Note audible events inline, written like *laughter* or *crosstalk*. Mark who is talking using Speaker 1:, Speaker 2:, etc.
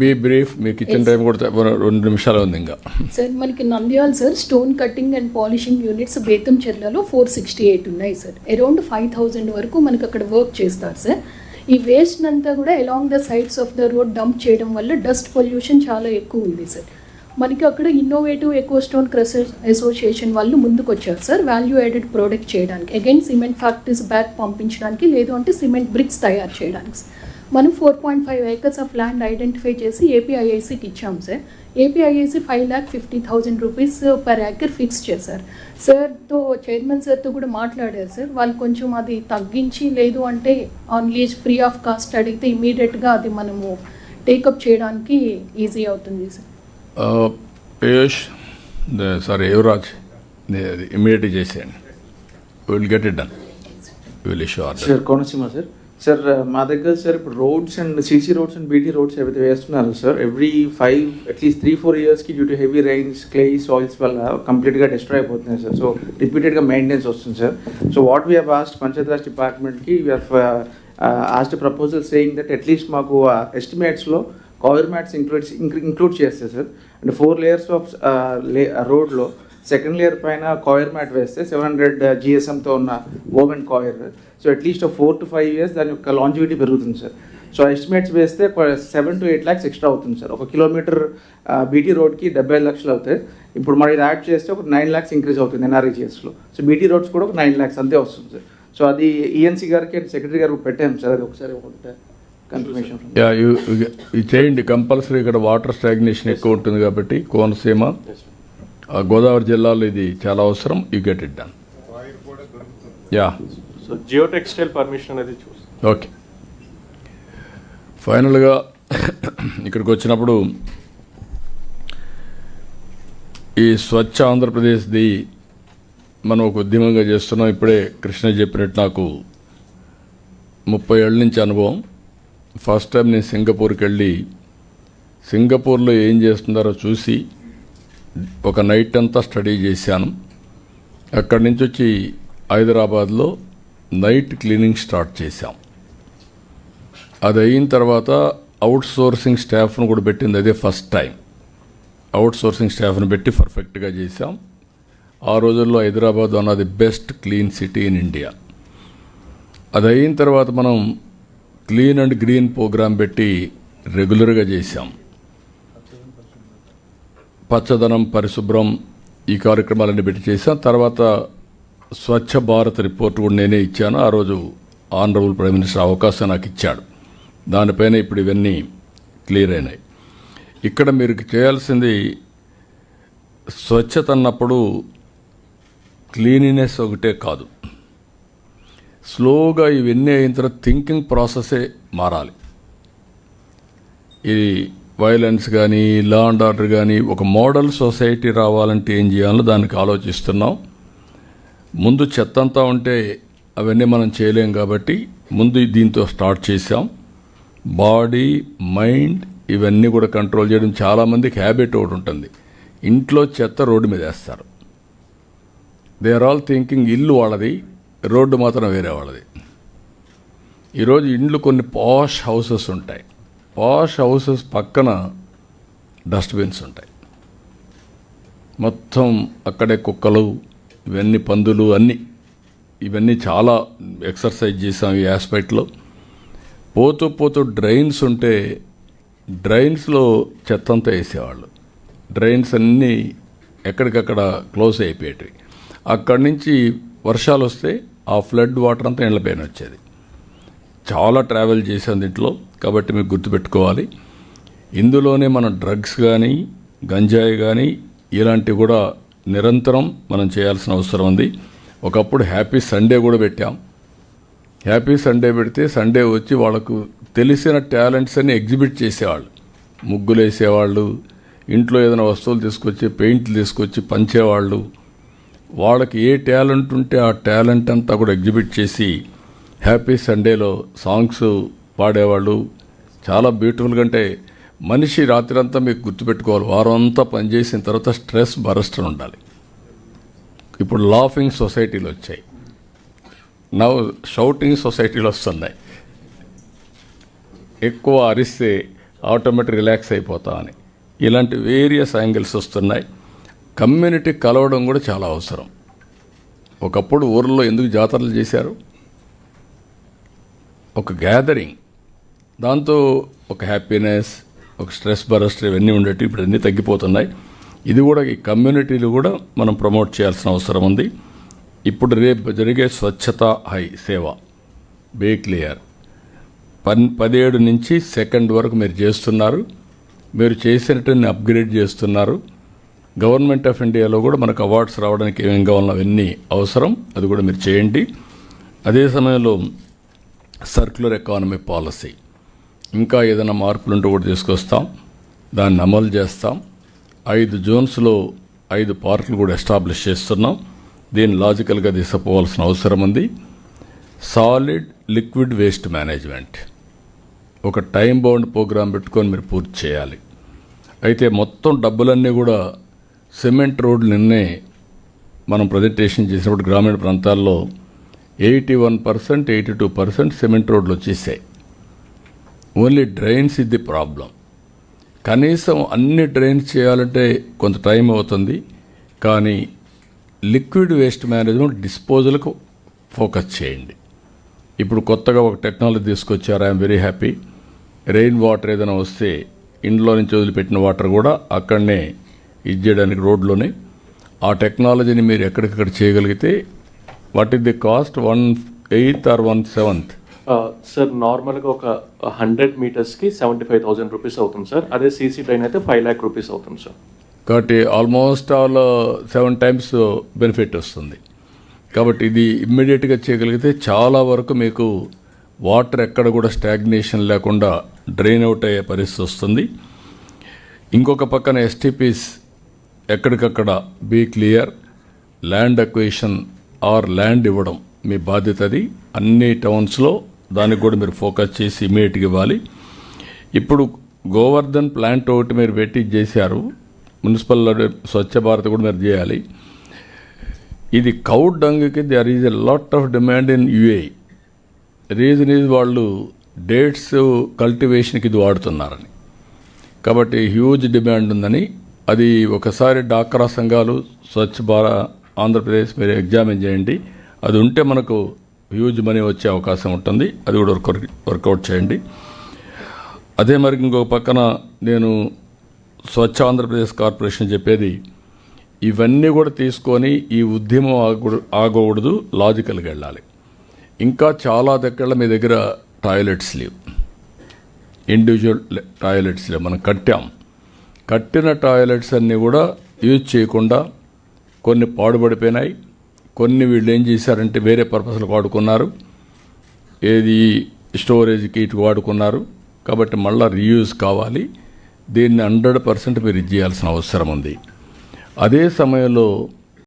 Speaker 1: Be brief మీ kitchen time కూడా రెండు నిమిషాలు ఉంది ఇంకా.
Speaker 2: సార్ మనకి Nandyal sir stone cutting and polishing units బేతం చెర్లలో ఫోర్ సిక్స్టీ ఎయిట్ ఉన్నాయి సార్ అరౌండ్ ఫైవ్ థౌజండ్ వరకు మనకి అక్కడ వర్క్ చేస్తారు సార్ ఈ వేస్ట్ అంతా కూడా along the sides of the road dump చేయడం వల్ల డస్ట్ పొల్యూషన్ చాలా ఎక్కువ ఉంది సార్ మనకి అక్కడ innovative eco stone crusher association వాళ్ళు ముందుకు వచ్చారు సార్ వాల్యూ యాడెడ్ ప్రోడక్ట్ చేయడానికి. అగైన్ సిమెంట్ ఫ్యాక్టరీస్ బ్యాక్ పంపించడానికి లేదు అంటే సిమెంట్ బ్రిక్స్ తయారు చేయడానికి మనం four point five acres of land identify చేసి ఏపీఐఐసికి ఇచ్చాం sir APIIC five lakh fifty thousand rupees per acre fix చేశారు. సార్తో చైర్మన్ సార్తో కూడా మాట్లాడారు సార్ వాళ్ళు కొంచెం అది తగ్గించి లేదు అంటే on lease free of cost అడిగితే ఇమీడియట్గా అది మనము టేకప్ చేయడానికి ఈజీ అవుతుంది సార్
Speaker 1: ఆ, పీయూష్ సారీ యువరాజ్ ఇమీడియట్గా చేసేయండి. Will get it done will issue order
Speaker 3: sir Konaseema sir sir మా దగ్గర సార్ ఇప్పుడు roads and CC roads and BT roads ఏవైతే వేస్తున్నారు sir every five at least three four ఇయర్స్కి due to heavy rains clay soils వల్ల కంప్లీట్గా destroy అయిపోతున్నాయి sir. So రిపీటెడ్గా మెయింటెనెన్స్ వస్తుంది sir. So what we have asked panchayat raj డిపార్ట్మెంట్కి we are asked proposal saying that at least మాకు ఎస్టిమేట్స్లో cover mats include include చేస్తే సార్. అంటే ఫోర్ లేయర్స్ ఆఫ్ రోడ్లో సెకండ్ లేయర్ పైన కాయర్ మ్యాట్ వేస్తే సెవెన్ హండ్రెడ్ జిఎస్ఎంతో ఉన్న woven coir so at least four to five years దాని యొక్క లాంజివిటీ పెరుగుతుంది సార్ సో ఎస్టిమేట్స్ వేస్తే seven to eight lakhs extra అవుతుంది సార్ ఒక కిలోమీటర్ బీటీ రోడ్కి డెబ్బై ఐదు లక్షలు అవుతాయి. ఇప్పుడు మరి ఇది యాడ్ చేస్తే ఒక నైన్ ల్యాక్స్ ఇంక్రీజ్ అవుతుంది ఎన్ఆర్ఈజిఎస్లో సో బీటీ రోడ్స్ కూడా ఒక నైన్ ల్యాక్స్ అంతే వస్తుంది సార్ సో అది ఈఎన్సీ గారికి అండ్ సెక్రటరీ గారికి పెట్టాము సార్ అది ఒకసారి ఒకటి కన్ఫర్మేషన్
Speaker 1: యా యూ ఇది చేయండి కంపల్సరీ ఇక్కడ వాటర్ స్టాగ్నేషన్ ఎక్కువ ఉంటుంది కాబట్టి కోనసీమ గోదావరి జిల్లాలో ఇది చాలా అవసరం. You get it done ya
Speaker 4: so geo textile permission అనేది చూస్తాం.
Speaker 1: ఓకే ఫైనల్గా *coughs* ఇక్కడికి వచ్చినప్పుడు ఈ స్వచ్ఛ ఆంధ్రప్రదేశ్ది మనం ఒక ఉద్యమంగా చేస్తున్నాం. ఇప్పుడే కృష్ణ చెప్పినట్టు నాకు ముప్పై ఏళ్ళ నుంచి అనుభవం. ఫస్ట్ టైం నేను సింగపూర్కి వెళ్ళి సింగపూర్లో ఏం చేస్తున్నారో చూసి ఒక నైట్ అంతా స్టడీ చేశాను. అక్కడి నుంచి వచ్చి హైదరాబాద్లో నైట్ క్లీనింగ్ స్టార్ట్ చేశాం. అది అయిన తర్వాత అవుట్ సోర్సింగ్ స్టాఫ్ను కూడా పెట్టింది అదే ఫస్ట్ టైం. అవుట్ సోర్సింగ్ స్టాఫ్ను పెట్టి పర్ఫెక్ట్గా చేశాం. ఆ రోజుల్లో Hyderabad one of the best clean city in India. అది అయిన తర్వాత మనం క్లీన్ అండ్ గ్రీన్ ప్రోగ్రాం పెట్టి రెగ్యులర్గా చేశాం. పచ్చదనం పరిశుభ్రం ఈ కార్యక్రమాలన్నీ పెట్టి చేశాను తర్వాత స్వచ్ఛ భారత్ రిపోర్ట్ కూడా నేనే ఇచ్చాను. ఆ రోజు ఆనరబుల్ ప్రైమ్ మినిస్టర్ అవకాశం నాకు ఇచ్చాడు. దానిపైన ఇప్పుడు ఇవన్నీ క్లియర్ అయినాయి. ఇక్కడ మీరు చేయాల్సింది స్వచ్ఛత అన్నప్పుడు క్లీనినెస్ ఒకటే కాదు. స్లోగా ఇవన్నీ అయిన తర్వాత థింకింగ్ ప్రాసెసే మారాలి. ఇది వైలెన్స్ కానీ లా అండ్ ఆర్డర్ కానీ ఒక మోడల్ సొసైటీ రావాలంటే ఏం చేయాలో దానికి ఆలోచిస్తున్నాం. ముందు చెత్త అంతా ఉంటే అవన్నీ మనం చేయలేం కాబట్టి ముందు దీంతో స్టార్ట్ చేసాం బాడీ మైండ్ ఇవన్నీ కూడా కంట్రోల్ చేయడం చాలామందికి హ్యాబిట్ ఒకటి ఉంటుంది. ఇంట్లో చెత్త రోడ్డు మీద వేస్తారు. దే ఆర్ ఆల్ థింకింగ్ ఇల్లు వాళ్ళది రోడ్డు మాత్రం వేరే వాళ్ళది. ఈరోజు ఇండ్లు కొన్ని పాష్ హౌసెస్ ఉంటాయి. పాష్ హౌసెస్ పక్కన డస్ట్బిన్స్ ఉంటాయి. మొత్తం అక్కడే కుక్కలు ఇవన్నీ పందులు అన్నీ ఇవన్నీ చాలా ఎక్సర్సైజ్ చేసాం ఈ ఆస్పెక్ట్లో. పోతూ పోతూ డ్రైన్స్ ఉంటే డ్రైన్స్లో చెత్త అంతా వేసేవాళ్ళు. డ్రైన్స్ అన్నీ ఎక్కడికక్కడ క్లోజ్ అయిపోయేటివి. అక్కడి నుంచి వర్షాలు వస్తే ఆ ఫ్లడ్ వాటర్ అంతా ఇళ్ళపైన వచ్చేది. చాలా ట్రావెల్ చేశాను దీంట్లో. కాబట్టి మీకు గుర్తుపెట్టుకోవాలి. ఇందులోనే మనం డ్రగ్స్ కానీ గంజాయి కానీ ఇలాంటివి కూడా నిరంతరం మనం చేయాల్సిన అవసరం ఉంది. ఒకప్పుడు హ్యాపీ సండే కూడా పెట్టాం. హ్యాపీ సండే పెడితే సండే వచ్చి వాళ్ళకు తెలిసిన టాలెంట్స్ అన్ని ఎగ్జిబిట్ చేసేవాళ్ళు. ముగ్గులు వేసేవాళ్ళు ఇంట్లో ఏదైనా వస్తువులు తీసుకొచ్చి పెయింట్లు తీసుకొచ్చి పంచేవాళ్ళు. వాళ్ళకి ఏ టాలెంట్ ఉంటే ఆ టాలెంట్ అంతా కూడా ఎగ్జిబిట్ చేసి హ్యాపీ సండేలో సాంగ్స్ పాడేవాళ్ళు చాలా బ్యూటిఫుల్గా అంటే మనిషి రాత్రి అంతా మీకు గుర్తుపెట్టుకోవాలి. వారం అంతా పనిచేసిన తర్వాత స్ట్రెస్ భరస్ట్ ఉండాలి. ఇప్పుడు లాఫింగ్ సొసైటీలు వచ్చాయి. నవ్ షౌటింగ్ సొసైటీలు వస్తున్నాయి. ఎక్కువ అరిస్తే ఆటోమేటిక్ రిలాక్స్ అయిపోతా అని. ఇలాంటి వేరియస్ యాంగిల్స్ వస్తున్నాయి. కమ్యూనిటీ కలవడం కూడా చాలా అవసరం. ఒకప్పుడు ఊర్లో ఎందుకు జాతరలు చేశారు? ఒక గ్యాదరింగ్ దాంతో ఒక హ్యాపీనెస్ ఒక స్ట్రెస్ బరస్ట్ ఇవన్నీ ఉండేవి ఇప్పుడు అన్నీ తగ్గిపోతున్నాయి. ఇది కూడా ఈ కమ్యూనిటీలు కూడా మనం ప్రమోట్ చేయాల్సిన అవసరం ఉంది. ఇప్పుడు రేపు జరిగే స్వచ్ఛత హై సేవ బే క్లియర్ పన్ పదిహేడు నుంచి సెకండ్ వరకు మీరు చేస్తున్నారు. మీరు చేసినట్టుని అప్గ్రేడ్ చేస్తున్నారు. గవర్నమెంట్ ఆఫ్ ఇండియాలో కూడా మనకు అవార్డ్స్ రావడానికి ఏమేమి కావాలో అవన్నీ అవసరం. అది కూడా మీరు చేయండి. అదే సమయంలో సర్క్యులర్ ఎకానమీ పాలసీ ఇంకా ఏదైనా మార్పులు ఉంటే కూడా తీసుకొస్తాం. దాన్ని అమలు చేస్తాం. ఐదు జోన్స్లో ఐదు పార్కులు కూడా ఎస్టాబ్లిష్ చేస్తున్నాం. దీన్ని లాజికల్గా తీసుకుపోవాల్సిన అవసరం ఉంది. సాలిడ్ లిక్విడ్ వేస్ట్ మేనేజ్మెంట్ ఒక టైం బౌండ్ ప్రోగ్రాం పెట్టుకొని మీరు పూర్తి చేయాలి. అయితే మొత్తం డబ్బులన్నీ కూడా సిమెంట్ రోడ్లు నిన్నే మనం ప్రజెంటేషన్ చేసినప్పుడు గ్రామీణ ప్రాంతాల్లో eighty one percent eighty two percent cement రోడ్లు వచ్చేసాయి. ఓన్లీ డ్రైన్స్ ఇది ప్రాబ్లం. కనీసం అన్ని డ్రైన్స్ చేయాలంటే కొంత టైం అవుతుంది కానీ లిక్విడ్ వేస్ట్ మేనేజ్మెంట్ డిస్పోజల్కు ఫోకస్ చేయండి. ఇప్పుడు కొత్తగా ఒక టెక్నాలజీ తీసుకొచ్చారు I'm very happy. Rain water ఏదైనా వస్తే ఇంట్లో నుంచి వదిలిపెట్టిన వాటర్ కూడా అక్కడనే ఇది చేయడానికి రోడ్లోనే. ఆ టెక్నాలజీని మీరు ఎక్కడికక్కడ చేయగలిగితే what is the cost one eighth or one seventh
Speaker 4: sir నార్మల్గా ఒక హండ్రెడ్ మీటర్స్కి సెవెంటీ ఫైవ్ థౌసండ్ రూపీస్ అవుతుంది సార్ అదే సీసీ డ్రైన్ అయితే ఫైవ్ ల్యాక్ రూపీస్ అవుతుంది సార్
Speaker 1: కాబట్టి almost all seven times benefit వస్తుంది. కాబట్టి ఇది ఇమ్మీడియట్గా చేయగలిగితే చాలా వరకు మీకు వాటర్ ఎక్కడ కూడా స్టాగ్నేషన్ లేకుండా డ్రైన్ అవుట్ అయ్యే పరిస్థితి వస్తుంది. ఇంకొక పక్కన ఎస్టీపీస్ ఎక్కడికక్కడ be clear land acquisition or land ఇవ్వడం మీ బాధ్యత అది. అన్ని టౌన్స్లో దానికి కూడా మీరు ఫోకస్ చేసి ఇమీడియట్గా ఇవ్వాలి. ఇప్పుడు గోవర్ధన్ ప్లాంట్ ఒకటి మీరు పెట్టి చేశారు. మున్సిపల్ స్వచ్ఛ భారత్ కూడా మీరు చేయాలి. ఇది cow డంగ్కి there is a lot of demand in UA region is వాళ్ళు డేట్స్ కల్టివేషన్కి ఇది వాడుతున్నారని. కాబట్టి హ్యూజ్ డిమాండ్ ఉందని. అది ఒకసారి డాక్రా సంఘాలు స్వచ్ఛ భారత్ ఆంధ్రప్రదేశ్ మీరు ఎగ్జామిన్ చేయండి. అది ఉంటే మనకు హ్యూజ్ మనీ వచ్చే అవకాశం ఉంటుంది. అది కూడా వర్క్ వర్కౌట్ చేయండి. అదే మరి ఇంకొక పక్కన నేను స్వచ్ఛ ఆంధ్రప్రదేశ్ కార్పొరేషన్ చెప్పేది ఇవన్నీ కూడా తీసుకొని ఈ ఉద్యమం ఆగకూడదు ఆగకూడదు లాజికల్గా వెళ్ళాలి. ఇంకా చాలా దగ్గర మీ దగ్గర టాయిలెట్స్ లేవు. ఇండివిజువల్ టాయిలెట్స్ లేవు. మనం కట్టాం. కట్టిన టాయిలెట్స్ అన్నీ కూడా యూజ్ చేయకుండా కొన్ని పాడుబడిపోయినాయి. కొన్ని వీళ్ళు ఏం చేశారంటే వేరే పర్పస్లకు వాడుకున్నారు. ఏది స్టోరేజ్కి ఇటు వాడుకున్నారు. కాబట్టి మళ్ళీ రీయూజ్ కావాలి. దీన్ని హండ్రెడ్ పర్సెంట్ మీరు ఇది చేయాల్సిన అవసరం ఉంది. అదే సమయంలో